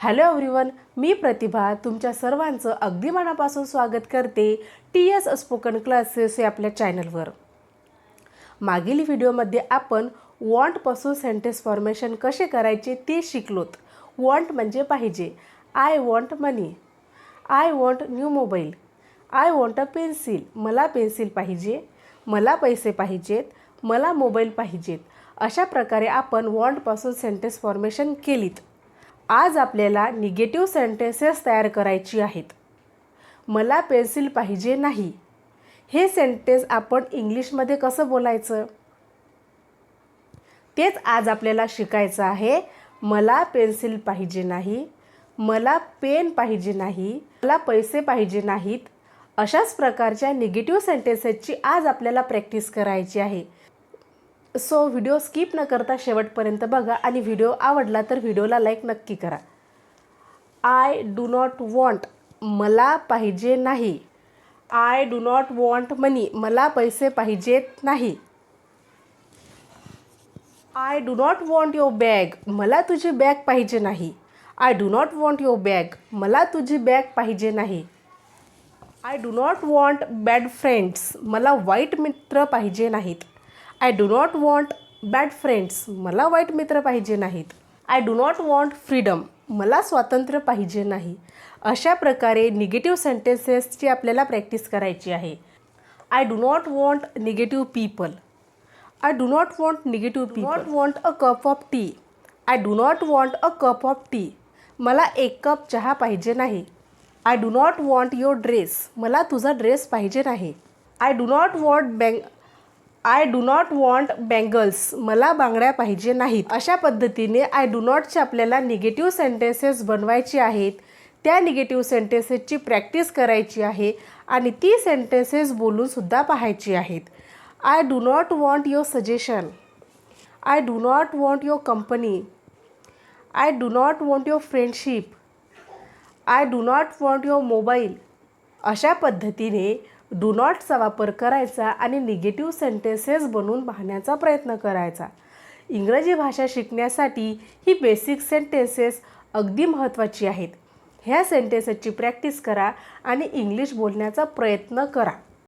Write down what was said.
Hello everyone मी प्रतिभा तुमच्या सर्वांचं अगदी मनापासून स्वागत करते टी एस स्पोकन क्लासेस या आपल्या चॅनलवर मागील व्हिडिओमध्ये आपण वॉन्टपासून सेंटेन्स फॉर्मेशन कसे करायचे ते शिकलोत. वॉन्ट म्हणजे पाहिजे. I want money I want new mobile I want a pencil मला पेन्सिल पाहिजे. मला पैसे पाहिजेत. मला मोबाईल पाहिजेत. अशा प्रकारे आपण वॉन्टपासून सेंटेन्स फॉर्मेशन केलीत. आज आपल्याला निगेटिव्ह सेंटेन्सेस तयार करायची आहेत. मला पेन्सिल पाहिजे नाही. हे सेंटेन्स आपण इंग्लिशमध्ये कसं बोलायचं? तेच आज आपल्याला शिकायचं आहे. मला पेन्सिल पाहिजे नाही. मला पेन पाहिजे नाही. मला पैसे पाहिजे नाहीत. अशाच प्रकारच्या निगेटिव्ह सेंटेन्सेसची आज आपल्याला प्रॅक्टिस करायची आहे. सो व्हिडिओ स्किप न करता शेवटपर्यंत बघा. आणि व्हिडिओ आवडला तर व्हिडिओला लाईक नक्की करा. आय डू नॉट वॉन्ट मला पाहिजे नाही. I do not want money मला पैसे पाहिजेत नाही. I do not want your bag मला तुझी बॅग पाहिजे नाही. I do not want your bag मला तुझी बॅग पाहिजे नाही. I do not want bad friends मला वाईट मित्र पाहिजे नाहीत. I do not want bad friends मला वाईट मित्र पाहिजे नाहीत. I do not want freedom मला स्वातंत्र्य पाहिजे नाही. अशा प्रकारे निगेटिव्ह सेंटेन्सेसची आपल्याला प्रॅक्टिस करायची आहे. I do not want negative people I do not want negative people not want a cup of tea I do not want a cup of tea मला एक कप चहा पाहिजे नाही. I do not want your dress मला तुझा dress पाहिजे नाही. I do not want bang I do not want bangles मला बांगड्या पाहिजे नाहीत. अशा पद्धतीने आय डू नॉटचे आपल्याला निगेटिव्ह सेंटेन्सेस बनवायचे आहेत. त्या निगेटिव्ह सेंटेन्सेसची प्रॅक्टिस करायची आहे आणि ती सेंटेन्सेस बोलूनसुद्धा पाहायची आहेत. I do not want your suggestion I do not want your company I do not want your friendship I do not want your mobile अशा पद्धतीने डू नॉटचा वापर करायचा आणि निगेटिव्ह सेंटेन्सेस बनवून पाहण्याचा प्रयत्न करायचा. इंग्रजी भाषा शिकण्यासाठी ही बेसिक सेंटेन्सेस अगदी महत्त्वाची आहेत. ह्या सेंटेन्सेसची प्रॅक्टिस करा आणि इंग्लिश बोलण्याचा प्रयत्न करा.